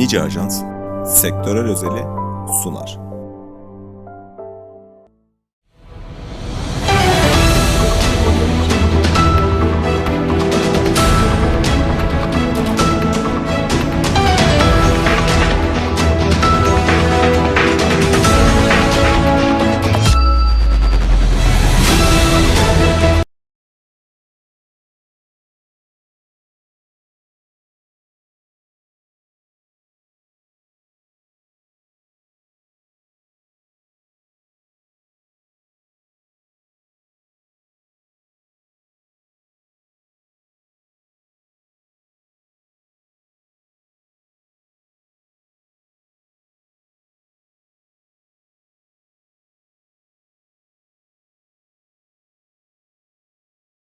Nice Ajans sektörel özeli sunar.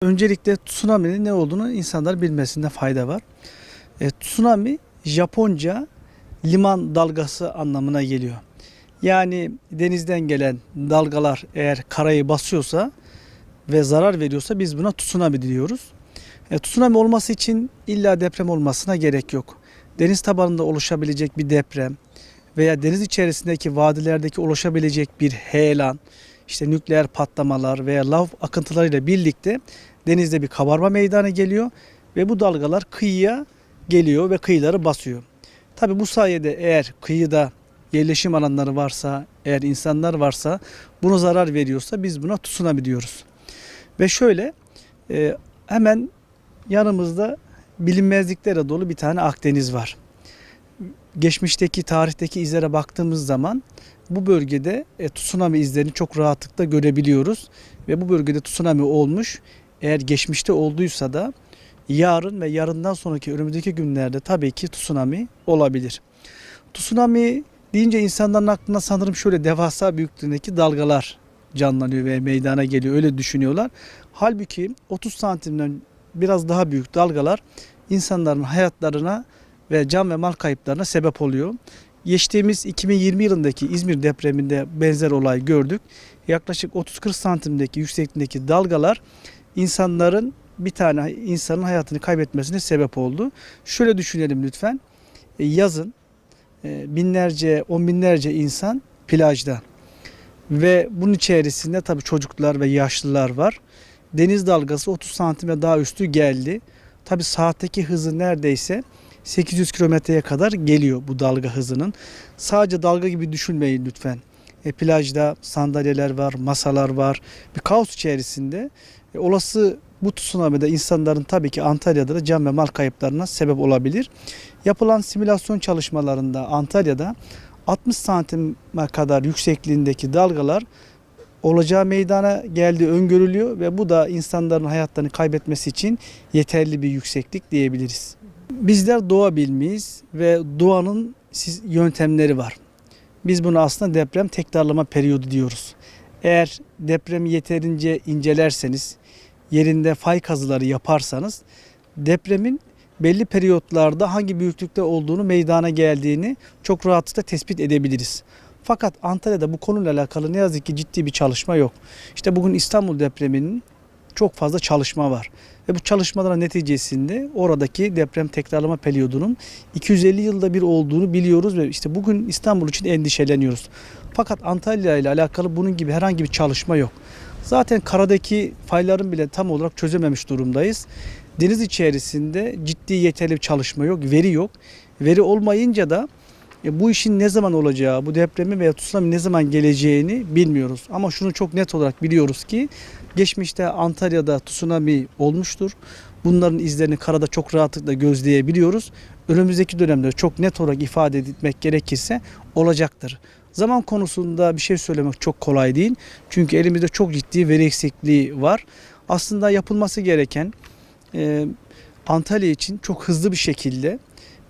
Öncelikle tsunami'nin ne olduğunu insanlar bilmesinde fayda var. E, tsunami Japonca liman dalgası anlamına geliyor. Yani denizden gelen dalgalar eğer karayı basıyorsa ve zarar veriyorsa biz buna tsunami diyoruz. E, tsunami olması için illa deprem olmasına gerek yok. Deniz tabanında oluşabilecek bir deprem veya deniz içerisindeki vadilerdeki oluşabilecek bir heyelan, işte nükleer patlamalar veya lav akıntılarıyla birlikte denizde bir kabarma meydana geliyor ve bu dalgalar kıyıya geliyor ve kıyıları basıyor. Tabi bu sayede eğer kıyıda yerleşim alanları varsa, eğer insanlar varsa bunu zarar veriyorsa biz buna tsunami diyoruz. Ve şöyle e, hemen yanımızda bilinmezliklere dolu bir tane Akdeniz var. Geçmişteki, tarihteki izlere baktığımız zaman bu bölgede e, tsunami izlerini çok rahatlıkla görebiliyoruz. Ve bu bölgede tsunami olmuş. Eğer geçmişte olduysa da yarın ve yarından sonraki önümüzdeki günlerde tabii ki tsunami olabilir. Tsunami deyince insanların aklına sanırım şöyle devasa büyüklüğündeki dalgalar canlanıyor ve meydana geliyor. Öyle düşünüyorlar. Halbuki 30 santimden biraz daha büyük dalgalar insanların hayatlarına ve can ve mal kayıplarına sebep oluyor. Geçtiğimiz 2020 yılındaki İzmir depreminde benzer olay gördük. Yaklaşık 30-40 santimdeki yüksekliğindeki dalgalar insanların bir tane insanın hayatını kaybetmesine sebep oldu. Şöyle düşünelim lütfen. E, Yazın e, binlerce, on binlerce insan plajda ve bunun içerisinde tabii çocuklar ve yaşlılar var. Deniz dalgası 30 santime daha üstü geldi. Tabii saatteki hızı neredeyse 800 kilometreye kadar geliyor bu dalga hızının. Sadece dalga gibi düşünmeyin lütfen. E, plajda sandalyeler var, masalar var. Bir kaos içerisinde. E, olası bu tsunami'de insanların tabii ki Antalya'da da can ve mal kayıplarına sebep olabilir. Yapılan simülasyon çalışmalarında Antalya'da 60 santime kadar yüksekliğindeki dalgalar olacağı meydana geldiği öngörülüyor ve bu da insanların hayatlarını kaybetmesi için yeterli bir yükseklik diyebiliriz. Bizler doğa bilmeyiz ve doğanın yöntemleri var. Biz bunu aslında deprem tekrarlama periyodu diyoruz. Eğer depremi yeterince incelerseniz, yerinde fay kazıları yaparsanız depremin belli periyotlarda hangi büyüklükte olduğunu meydana geldiğini çok rahatlıkla tespit edebiliriz. Fakat Antalya'da bu konuyla alakalı ne yazık ki ciddi bir çalışma yok. İşte bugün İstanbul depreminin çok fazla çalışma var. Ve bu çalışmaların neticesinde oradaki deprem tekrarlama periyodunun 250 yılda bir olduğunu biliyoruz ve işte bugün İstanbul için endişeleniyoruz. Fakat Antalya ile alakalı bunun gibi herhangi bir çalışma yok. Zaten karadaki fayların bile tam olarak çözememiş durumdayız. Deniz içerisinde ciddi yeterli bir çalışma yok, veri yok. Veri olmayınca da e, bu işin ne zaman olacağı, bu depremi veya tsunami ne zaman geleceğini bilmiyoruz. Ama şunu çok net olarak biliyoruz ki geçmişte Antalya'da tsunami olmuştur. Bunların izlerini karada çok rahatlıkla gözleyebiliyoruz. Önümüzdeki dönemde çok net olarak ifade etmek gerekirse olacaktır. Zaman konusunda bir şey söylemek çok kolay değil. Çünkü elimizde çok ciddi veri eksikliği var. Aslında yapılması gereken e, Antalya için çok hızlı bir şekilde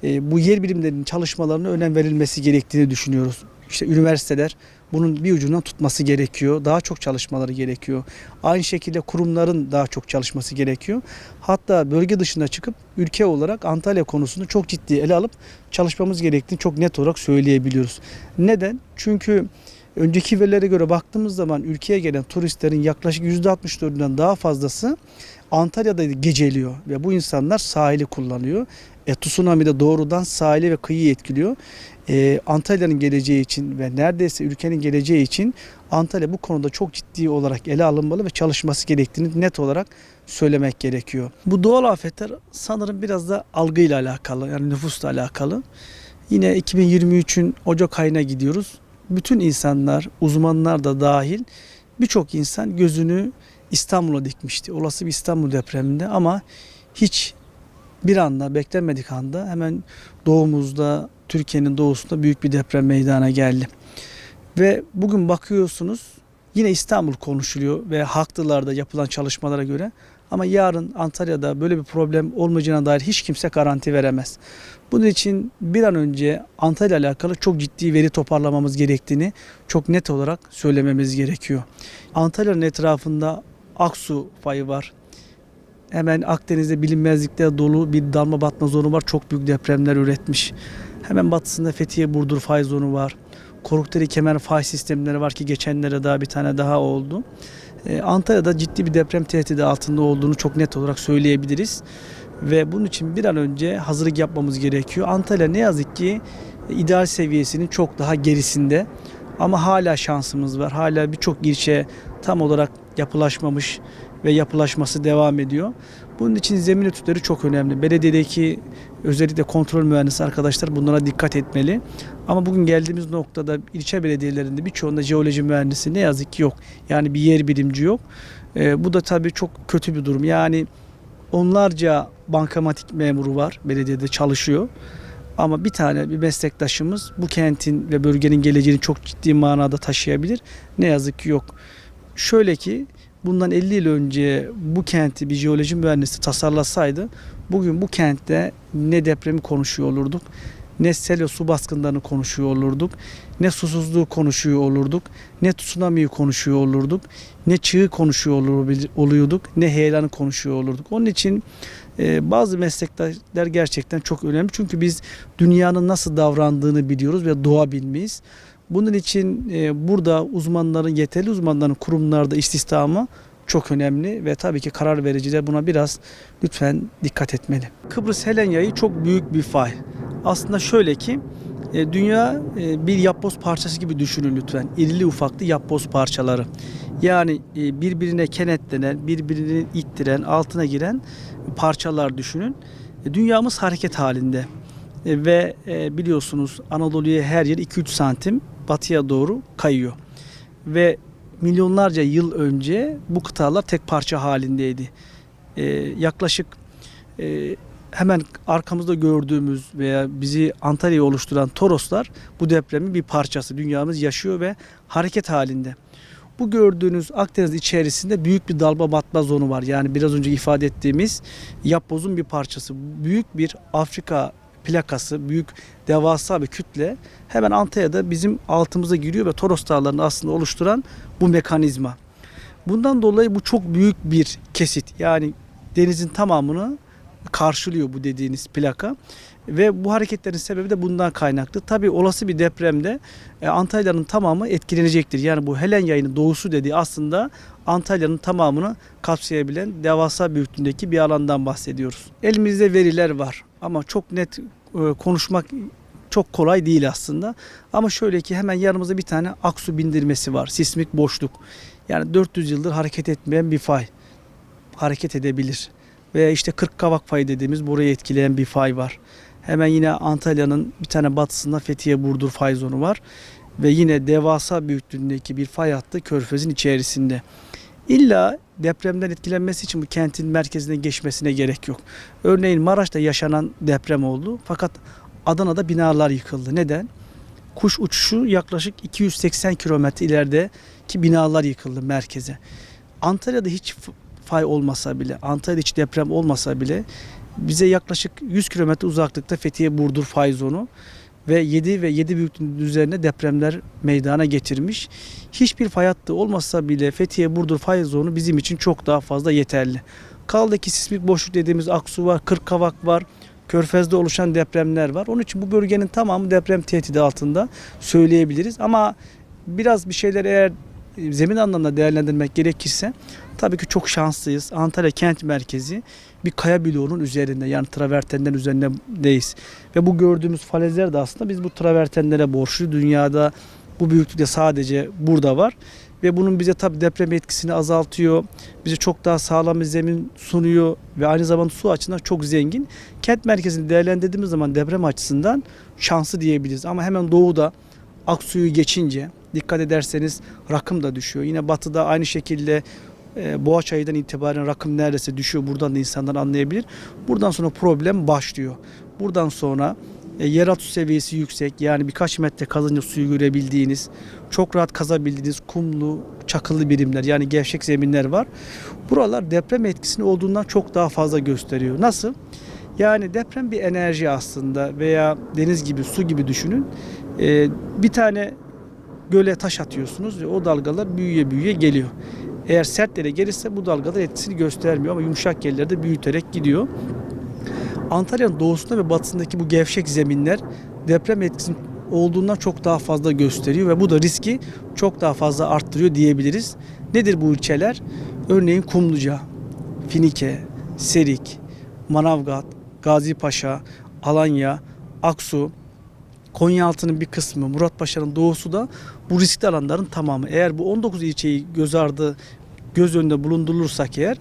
e, bu yer bilimlerinin çalışmalarına önem verilmesi gerektiğini düşünüyoruz. İşte üniversiteler bunun bir ucundan tutması gerekiyor. Daha çok çalışmaları gerekiyor. Aynı şekilde kurumların daha çok çalışması gerekiyor. Hatta bölge dışına çıkıp ülke olarak Antalya konusunu çok ciddi ele alıp çalışmamız gerektiğini çok net olarak söyleyebiliyoruz. Neden? Çünkü Önceki verilere göre baktığımız zaman ülkeye gelen turistlerin yaklaşık %64'ünden daha fazlası Antalya'da geceliyor ve bu insanlar sahili kullanıyor. E, tsunami de doğrudan sahili ve kıyıyı etkiliyor. E, Antalya'nın geleceği için ve neredeyse ülkenin geleceği için Antalya bu konuda çok ciddi olarak ele alınmalı ve çalışması gerektiğini net olarak söylemek gerekiyor. Bu doğal afetler sanırım biraz da algıyla alakalı yani nüfusla alakalı. Yine 2023'ün Ocak ayına gidiyoruz. Bütün insanlar, uzmanlar da dahil birçok insan gözünü İstanbul'a dikmişti. Olası bir İstanbul depreminde ama hiç bir anda beklenmedik anda hemen doğumuzda Türkiye'nin doğusunda büyük bir deprem meydana geldi. Ve bugün bakıyorsunuz yine İstanbul konuşuluyor ve haklılarda yapılan çalışmalara göre ama yarın Antalya'da böyle bir problem olmayacağına dair hiç kimse garanti veremez. Bunun için bir an önce Antalya ile alakalı çok ciddi veri toparlamamız gerektiğini çok net olarak söylememiz gerekiyor. Antalya'nın etrafında Aksu fayı var. Hemen Akdeniz'de bilinmezlikte dolu bir dalma batma zonu var. Çok büyük depremler üretmiş. Hemen batısında Fethiye Burdur fay zonu var. Korukteri kemer fay sistemleri var ki geçenlere daha bir tane daha oldu. Ee, Antalya'da ciddi bir deprem tehdidi altında olduğunu çok net olarak söyleyebiliriz. Ve bunun için bir an önce hazırlık yapmamız gerekiyor. Antalya ne yazık ki ideal seviyesinin çok daha gerisinde. Ama hala şansımız var. Hala birçok ilçe tam olarak yapılaşmamış ve yapılaşması devam ediyor. Bunun için zemin etütleri çok önemli. Belediyedeki özellikle kontrol mühendisi arkadaşlar bunlara dikkat etmeli. Ama bugün geldiğimiz noktada ilçe belediyelerinde birçoğunda jeoloji mühendisi ne yazık ki yok. Yani bir yer bilimci yok. Ee, bu da tabii çok kötü bir durum. Yani onlarca bankamatik memuru var belediyede çalışıyor. Ama bir tane bir meslektaşımız bu kentin ve bölgenin geleceğini çok ciddi manada taşıyabilir. Ne yazık ki yok. Şöyle ki bundan 50 yıl önce bu kenti bir jeoloji mühendisi tasarlasaydı bugün bu kentte ne depremi konuşuyor olurduk, ne sel ve su baskınlarını konuşuyor olurduk, ne susuzluğu konuşuyor olurduk, ne tsunami'yi konuşuyor olurduk, ne çığı konuşuyor oluyorduk, ne heyelanı konuşuyor olurduk. Onun için e, bazı meslekler gerçekten çok önemli. Çünkü biz dünyanın nasıl davrandığını biliyoruz ve doğa bilmeyiz. Bunun için e, burada uzmanların, yeterli uzmanların kurumlarda istihdamı çok önemli ve tabii ki karar vericiler buna biraz lütfen dikkat etmeli. Kıbrıs Helen Yayı çok büyük bir fay. Aslında şöyle ki e, dünya e, bir yapboz parçası gibi düşünün lütfen. İrili ufaklı yapboz parçaları. Yani e, birbirine kenetlenen, birbirini ittiren, altına giren parçalar düşünün. E, Dünyamız hareket halinde. E, Ve biliyorsunuz Anadolu'ya her yer 2-3 santim batıya doğru kayıyor. Ve milyonlarca yıl önce bu kıtalar tek parça halindeydi. Yaklaşık hemen arkamızda gördüğümüz veya bizi Antalya'yı oluşturan Toroslar bu depremin bir parçası. Dünyamız yaşıyor ve hareket halinde. Bu gördüğünüz Akdeniz içerisinde büyük bir dalma batma zonu var. Yani biraz önce ifade ettiğimiz yapbozun bir parçası. Büyük bir Afrika plakası, büyük devasa bir kütle hemen Antalya'da bizim altımıza giriyor ve Toros Dağları'nı aslında oluşturan bu mekanizma. Bundan dolayı bu çok büyük bir kesit. Yani denizin tamamını karşılıyor bu dediğiniz plaka. Ve bu hareketlerin sebebi de bundan kaynaklı. Tabii olası bir depremde e, Antalya'nın tamamı etkilenecektir. Yani bu Helen yayının doğusu dediği aslında Antalya'nın tamamını kapsayabilen devasa büyüklüğündeki bir alandan bahsediyoruz. Elimizde veriler var ama çok net e, konuşmak çok kolay değil aslında. Ama şöyle ki hemen yanımızda bir tane aksu bindirmesi var. Sismik boşluk. Yani 400 yıldır hareket etmeyen bir fay. Hareket edebilir. Veya işte 40 kavak fayı dediğimiz burayı etkileyen bir fay var. Hemen yine Antalya'nın bir tane batısında Fethiye Burdur fay zonu var. Ve yine devasa büyüklüğündeki bir fay hattı körfezin içerisinde. İlla depremden etkilenmesi için bu kentin merkezine geçmesine gerek yok. Örneğin Maraş'ta yaşanan deprem oldu fakat Adana'da binalar yıkıldı. Neden? Kuş uçuşu yaklaşık 280 kilometre ilerideki binalar yıkıldı merkeze. Antalya'da hiç fay olmasa bile, Antalya'da hiç deprem olmasa bile bize yaklaşık 100 kilometre uzaklıkta Fethiye Burdur fay zonu ve 7 ve 7 büyüklüğünün üzerine depremler meydana getirmiş. Hiçbir fay hattı olmasa bile Fethiye Burdur fay zonu bizim için çok daha fazla yeterli. Kaldı ki sismik boşluk dediğimiz Aksu var, Kırkkavak var, Körfez'de oluşan depremler var. Onun için bu bölgenin tamamı deprem tehdidi altında söyleyebiliriz. Ama biraz bir şeyler eğer zemin anlamda değerlendirmek gerekirse tabii ki çok şanslıyız. Antalya kent merkezi bir kaya bloğunun üzerinde yani travertenlerin üzerindeyiz. Ve bu gördüğümüz falezler de aslında biz bu travertenlere borçlu. Dünyada bu büyüklükte sadece burada var. Ve bunun bize tabii deprem etkisini azaltıyor. Bize çok daha sağlam bir zemin sunuyor ve aynı zamanda su açısından çok zengin. Kent merkezini değerlendirdiğimiz zaman deprem açısından şanslı diyebiliriz. Ama hemen doğuda Aksu'yu geçince dikkat ederseniz rakım da düşüyor. Yine batıda aynı şekilde e, Boğaçay'dan itibaren rakım neredeyse düşüyor. Buradan da insanlar anlayabilir. Buradan sonra problem başlıyor. Buradan sonra e, yeraltı seviyesi yüksek. Yani birkaç metre kazınca suyu görebildiğiniz, çok rahat kazabildiğiniz kumlu, çakıllı birimler yani gevşek zeminler var. Buralar deprem etkisini olduğundan çok daha fazla gösteriyor. Nasıl? Yani deprem bir enerji aslında veya deniz gibi, su gibi düşünün. E, bir tane göle taş atıyorsunuz ve o dalgalar büyüye büyüye geliyor. Eğer sert yere gelirse bu dalgalar etkisini göstermiyor ama yumuşak yerlerde büyüterek gidiyor. Antalya'nın doğusunda ve batısındaki bu gevşek zeminler deprem etkisinin olduğundan çok daha fazla gösteriyor ve bu da riski çok daha fazla arttırıyor diyebiliriz. Nedir bu ilçeler? Örneğin Kumluca, Finike, Serik, Manavgat, Gazipaşa, Alanya, Aksu, Konyaaltı'nın bir kısmı, Muratpaşa'nın doğusu da bu riskli alanların tamamı. Eğer bu 19 ilçeyi göz ardı, göz önünde bulundurursak eğer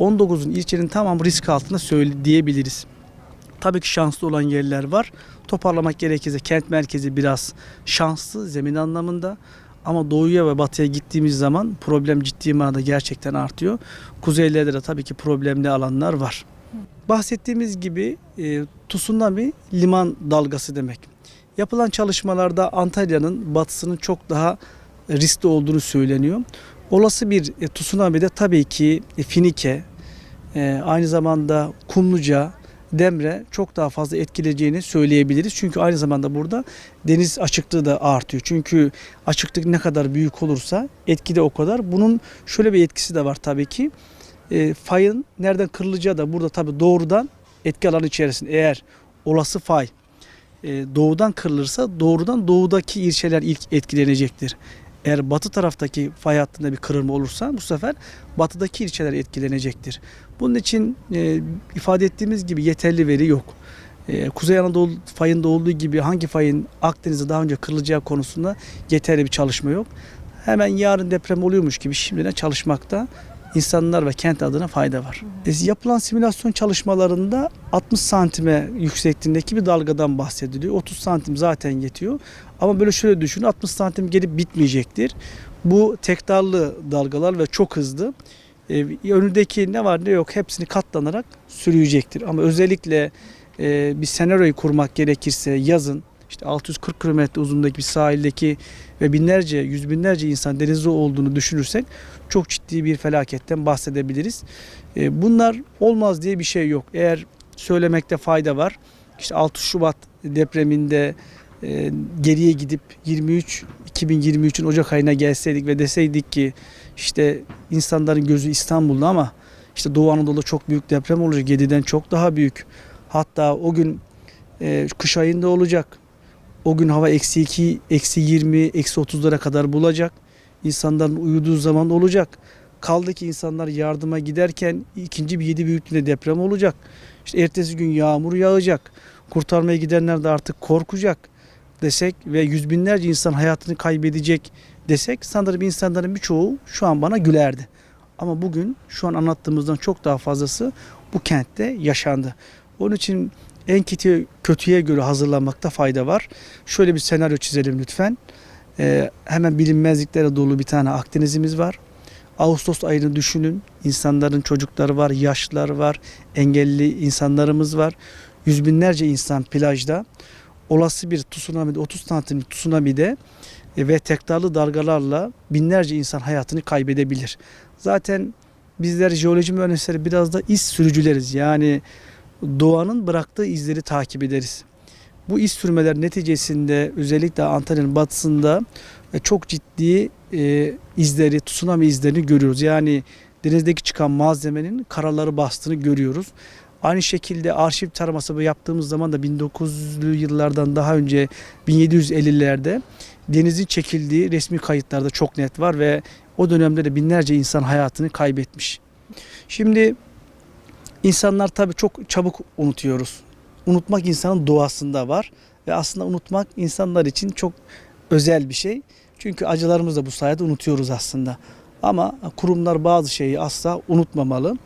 19'un ilçenin tamamı risk altında söyle diyebiliriz. Tabii ki şanslı olan yerler var. Toparlamak gerekirse kent merkezi biraz şanslı zemin anlamında. Ama doğuya ve batıya gittiğimiz zaman problem ciddi manada gerçekten artıyor. Kuzeylerde de tabii ki problemli alanlar var. Bahsettiğimiz gibi e, tsunami liman dalgası demek. Yapılan çalışmalarda Antalya'nın batısının çok daha riskli olduğunu söyleniyor. Olası bir e, tsunami'de tabii ki e, Finike, e, aynı zamanda Kumluca, Demre çok daha fazla etkileyeceğini söyleyebiliriz. Çünkü aynı zamanda burada deniz açıklığı da artıyor. Çünkü açıklık ne kadar büyük olursa etki de o kadar. Bunun şöyle bir etkisi de var tabii ki. E, fayın nereden kırılacağı da burada tabii doğrudan etki alanı içerisinde eğer olası fay e, doğudan kırılırsa doğrudan doğudaki ilçeler ilk etkilenecektir. Eğer batı taraftaki fay hattında bir kırılma olursa bu sefer batıdaki ilçeler etkilenecektir. Bunun için e, ifade ettiğimiz gibi yeterli veri yok. E, Kuzey Anadolu fayında olduğu gibi hangi fayın Akdeniz'de daha önce kırılacağı konusunda yeterli bir çalışma yok. Hemen yarın deprem oluyormuş gibi şimdiden çalışmakta insanlar ve kent adına fayda var. E, yapılan simülasyon çalışmalarında 60 santime yüksekliğindeki bir dalgadan bahsediliyor. 30 santim zaten yetiyor. Ama böyle şöyle düşünün 60 santim gelip bitmeyecektir. Bu tekrarlı dalgalar ve çok hızlı. E, önündeki ne var ne yok hepsini katlanarak sürüyecektir. Ama özellikle e, bir senaryoyu kurmak gerekirse yazın işte 640 kilometre uzunluğundaki bir sahildeki ve binlerce, yüz binlerce insan denizde olduğunu düşünürsek çok ciddi bir felaketten bahsedebiliriz. E, bunlar olmaz diye bir şey yok. Eğer söylemekte fayda var. İşte 6 Şubat depreminde e, geriye gidip 23 2023'ün Ocak ayına gelseydik ve deseydik ki işte insanların gözü İstanbul'da ama işte Doğu Anadolu'da çok büyük deprem olacak. 7'den çok daha büyük. Hatta o gün e, kış ayında olacak. O gün hava eksi 2, eksi 20, eksi 30'lara kadar bulacak. İnsanların uyuduğu zaman olacak. Kaldı ki insanlar yardıma giderken ikinci bir 7 büyüklüğünde deprem olacak. İşte ertesi gün yağmur yağacak. Kurtarmaya gidenler de artık korkacak desek ve yüz binlerce insan hayatını kaybedecek desek sanırım insanların birçoğu şu an bana gülerdi. Ama bugün şu an anlattığımızdan çok daha fazlası bu kentte yaşandı. Onun için en kötü, kötüye göre hazırlanmakta fayda var. Şöyle bir senaryo çizelim lütfen. Ee, hemen bilinmezliklere dolu bir tane Akdeniz'imiz var. Ağustos ayını düşünün. İnsanların çocukları var, yaşlılar var, engelli insanlarımız var. Yüz binlerce insan plajda. Olası bir tsunami'de, 30 santimlik tsunami'de e, ve tekrarlı dalgalarla binlerce insan hayatını kaybedebilir. Zaten bizler jeoloji mühendisleri biraz da iz sürücüleriz. Yani doğanın bıraktığı izleri takip ederiz. Bu iz sürmeler neticesinde özellikle Antalya'nın batısında e, çok ciddi e, izleri, tsunami izlerini görüyoruz. Yani denizdeki çıkan malzemenin karaları bastığını görüyoruz. Aynı şekilde arşiv taraması yaptığımız zaman da 1900'lü yıllardan daha önce 1750'lerde denizin çekildiği resmi kayıtlarda çok net var ve o dönemde de binlerce insan hayatını kaybetmiş. Şimdi insanlar tabii çok çabuk unutuyoruz. Unutmak insanın doğasında var ve aslında unutmak insanlar için çok özel bir şey. Çünkü acılarımızı da bu sayede unutuyoruz aslında. Ama kurumlar bazı şeyi asla unutmamalı.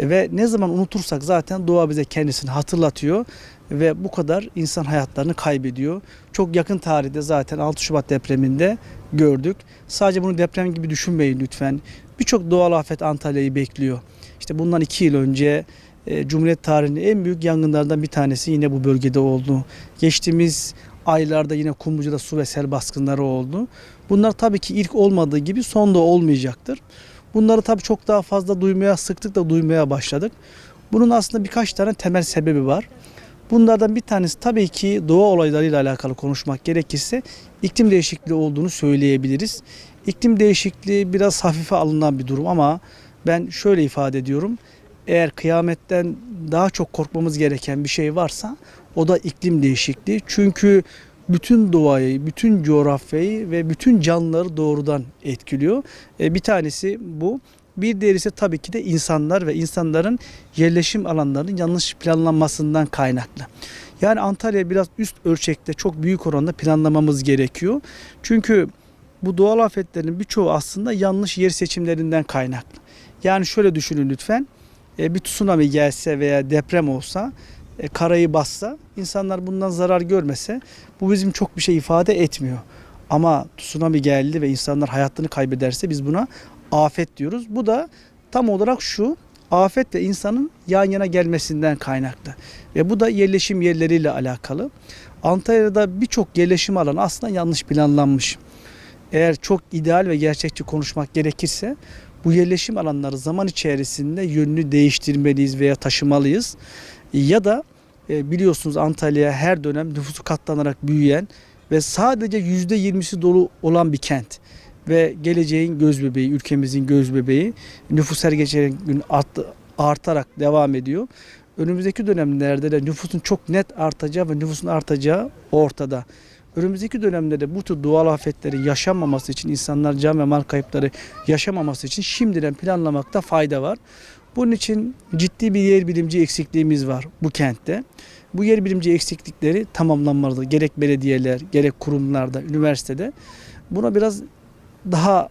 Ve ne zaman unutursak zaten doğa bize kendisini hatırlatıyor ve bu kadar insan hayatlarını kaybediyor. Çok yakın tarihte zaten 6 Şubat depreminde gördük. Sadece bunu deprem gibi düşünmeyin lütfen. Birçok doğal afet Antalya'yı bekliyor. İşte bundan 2 yıl önce e, Cumhuriyet tarihinin en büyük yangınlardan bir tanesi yine bu bölgede oldu. Geçtiğimiz aylarda yine Kumluca'da su ve sel baskınları oldu. Bunlar tabii ki ilk olmadığı gibi son da olmayacaktır. Bunları tabii çok daha fazla duymaya, sıklıkla duymaya başladık. Bunun aslında birkaç tane temel sebebi var. Bunlardan bir tanesi tabii ki doğa olaylarıyla alakalı konuşmak gerekirse iklim değişikliği olduğunu söyleyebiliriz. İklim değişikliği biraz hafife alınan bir durum ama ben şöyle ifade ediyorum. Eğer kıyametten daha çok korkmamız gereken bir şey varsa o da iklim değişikliği. Çünkü bütün doğayı, bütün coğrafyayı ve bütün canlıları doğrudan etkiliyor. E, bir tanesi bu. Bir diğeri ise tabii ki de insanlar ve insanların yerleşim alanlarının yanlış planlanmasından kaynaklı. Yani Antalya biraz üst ölçekte çok büyük oranda planlamamız gerekiyor. Çünkü bu doğal afetlerin birçoğu aslında yanlış yer seçimlerinden kaynaklı. Yani şöyle düşünün lütfen. E, bir tsunami gelse veya deprem olsa e, karayı bassa insanlar bundan zarar görmese bu bizim çok bir şey ifade etmiyor. Ama tsunami geldi ve insanlar hayatını kaybederse biz buna afet diyoruz. Bu da tam olarak şu afet ve insanın yan yana gelmesinden kaynaklı. Ve bu da yerleşim yerleriyle alakalı. Antalya'da birçok yerleşim alanı aslında yanlış planlanmış. Eğer çok ideal ve gerçekçi konuşmak gerekirse bu yerleşim alanları zaman içerisinde yönünü değiştirmeliyiz veya taşımalıyız. Ya da e, biliyorsunuz Antalya her dönem nüfusu katlanarak büyüyen ve sadece yüzde yirmisi dolu olan bir kent ve geleceğin göz bebeği, ülkemizin göz bebeği nüfus her geçen gün artarak devam ediyor. Önümüzdeki dönemlerde de nüfusun çok net artacağı ve nüfusun artacağı ortada. Önümüzdeki dönemde bu tür doğal afetleri yaşanmaması için insanlar can ve mal kayıpları yaşamaması için şimdiden planlamakta fayda var. Bunun için ciddi bir yer bilimci eksikliğimiz var bu kentte. Bu yer bilimci eksiklikleri tamamlanmalı. Gerek belediyeler, gerek kurumlarda, üniversitede. Buna biraz daha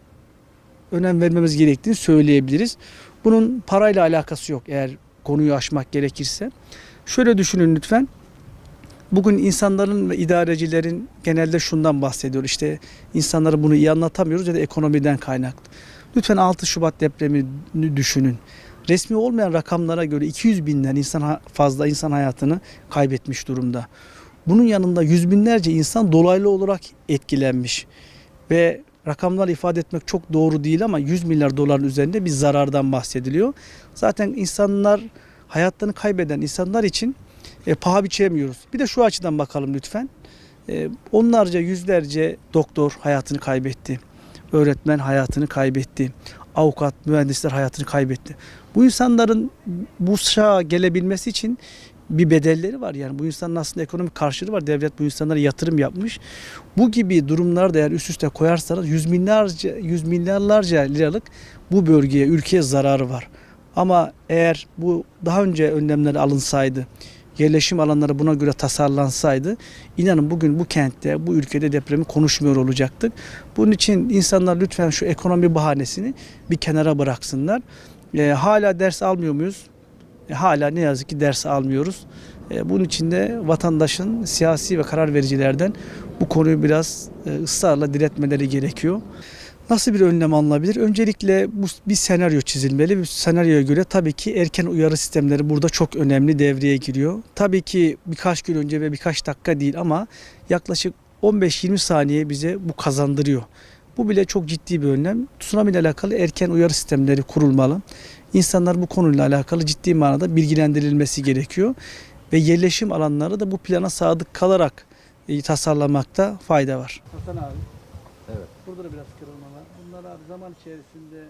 önem vermemiz gerektiğini söyleyebiliriz. Bunun parayla alakası yok eğer konuyu aşmak gerekirse. Şöyle düşünün lütfen. Bugün insanların ve idarecilerin genelde şundan bahsediyor. İşte insanlara bunu iyi anlatamıyoruz ya da ekonomiden kaynaklı. Lütfen 6 Şubat depremini düşünün. Resmi olmayan rakamlara göre 200 binden insan fazla insan hayatını kaybetmiş durumda. Bunun yanında yüz binlerce insan dolaylı olarak etkilenmiş. Ve rakamlar ifade etmek çok doğru değil ama 100 milyar doların üzerinde bir zarardan bahsediliyor. Zaten insanlar hayatlarını kaybeden insanlar için e, paha biçemiyoruz. Bir de şu açıdan bakalım lütfen. E, onlarca yüzlerce doktor hayatını kaybetti. Öğretmen hayatını kaybetti. Avukat, mühendisler hayatını kaybetti. Bu insanların bu çağa gelebilmesi için bir bedelleri var. Yani bu insanın aslında ekonomik karşılığı var. Devlet bu insanlara yatırım yapmış. Bu gibi durumlarda eğer üst üste koyarsanız yüz milyarca, yüz milyarlarca liralık bu bölgeye, ülkeye zararı var. Ama eğer bu daha önce önlemler alınsaydı, yerleşim alanları buna göre tasarlansaydı inanın bugün bu kentte, bu ülkede depremi konuşmuyor olacaktık. Bunun için insanlar lütfen şu ekonomi bahanesini bir kenara bıraksınlar. E, hala ders almıyor muyuz? E, hala ne yazık ki ders almıyoruz. E, bunun için de vatandaşın siyasi ve karar vericilerden bu konuyu biraz e, ısrarla diretmeleri gerekiyor. Nasıl bir önlem alınabilir? Öncelikle bu bir senaryo çizilmeli. Bu senaryoya göre tabii ki erken uyarı sistemleri burada çok önemli devreye giriyor. Tabii ki birkaç gün önce ve birkaç dakika değil ama yaklaşık 15-20 saniye bize bu kazandırıyor. Bu bile çok ciddi bir önlem. Tsunami ile alakalı erken uyarı sistemleri kurulmalı. İnsanlar bu konuyla alakalı ciddi manada bilgilendirilmesi gerekiyor. Ve yerleşim alanları da bu plana sadık kalarak e, tasarlamakta fayda var. Hasan abi. Evet. Burada da biraz kırılma var. Bunlar abi zaman içerisinde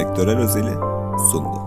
sektörel özeli sundu.